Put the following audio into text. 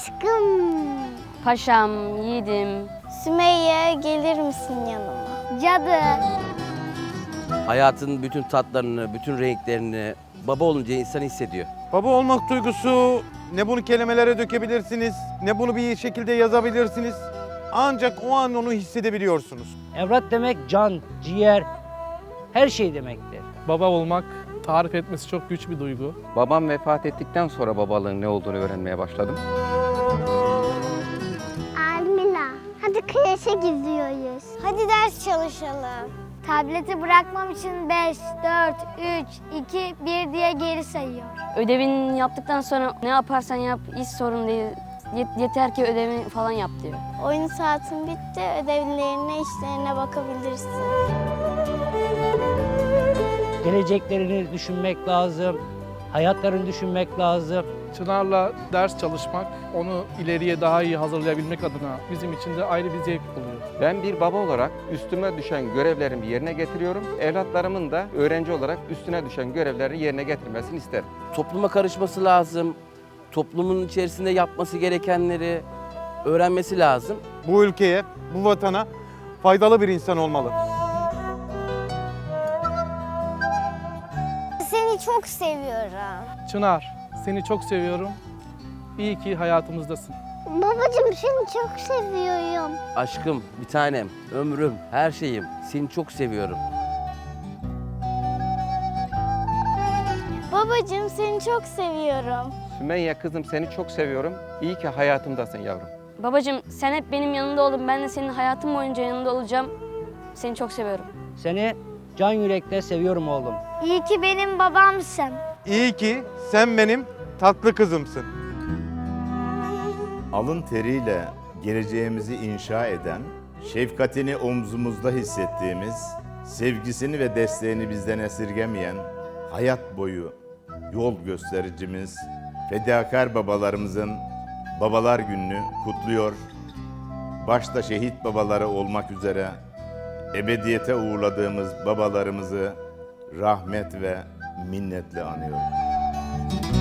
Aşkım. Paşam, yiğidim. Sümeyye gelir misin yanıma? Cadı. Hayatın bütün tatlarını, bütün renklerini baba olunca insan hissediyor. Baba olmak duygusu ne bunu kelimelere dökebilirsiniz, ne bunu bir şekilde yazabilirsiniz. Ancak o an onu hissedebiliyorsunuz. Evlat demek can, ciğer, her şey demektir. Baba olmak tarif etmesi çok güç bir duygu. Babam vefat ettikten sonra babalığın ne olduğunu öğrenmeye başladım. Kreşe gidiyoruz. Hadi ders çalışalım. Tableti bırakmam için 5, 4, 3, 2, 1 diye geri sayıyor. Ödevini yaptıktan sonra ne yaparsan yap hiç sorun değil. Yet- yeter ki ödevini falan yap diyor. Oyun saatin bitti. Ödevlerine, işlerine bakabilirsin. Geleceklerini düşünmek lazım, hayatlarını düşünmek lazım. Çınar'la ders çalışmak, onu ileriye daha iyi hazırlayabilmek adına bizim için de ayrı bir zevk oluyor. Ben bir baba olarak üstüme düşen görevlerimi yerine getiriyorum. Evlatlarımın da öğrenci olarak üstüne düşen görevlerini yerine getirmesini isterim. Topluma karışması lazım. Toplumun içerisinde yapması gerekenleri öğrenmesi lazım. Bu ülkeye, bu vatana faydalı bir insan olmalı. Seni çok seviyorum. Çınar, seni çok seviyorum. İyi ki hayatımızdasın. Babacığım seni çok seviyorum. Aşkım, bir tanem, ömrüm, her şeyim. Seni çok seviyorum. Babacığım seni çok seviyorum. Sümeyye kızım seni çok seviyorum. İyi ki hayatımdasın yavrum. Babacığım sen hep benim yanımda oldun. Ben de senin hayatım boyunca yanında olacağım. Seni çok seviyorum. Seni can yürekle seviyorum oğlum. İyi ki benim babamsın. İyi ki sen benim tatlı kızımsın. alın teriyle geleceğimizi inşa eden, şefkatini omzumuzda hissettiğimiz, sevgisini ve desteğini bizden esirgemeyen, hayat boyu yol göstericimiz, fedakar babalarımızın Babalar Günü'nü kutluyor. Başta şehit babaları olmak üzere ebediyete uğurladığımız babalarımızı rahmet ve minnetle anıyoruz.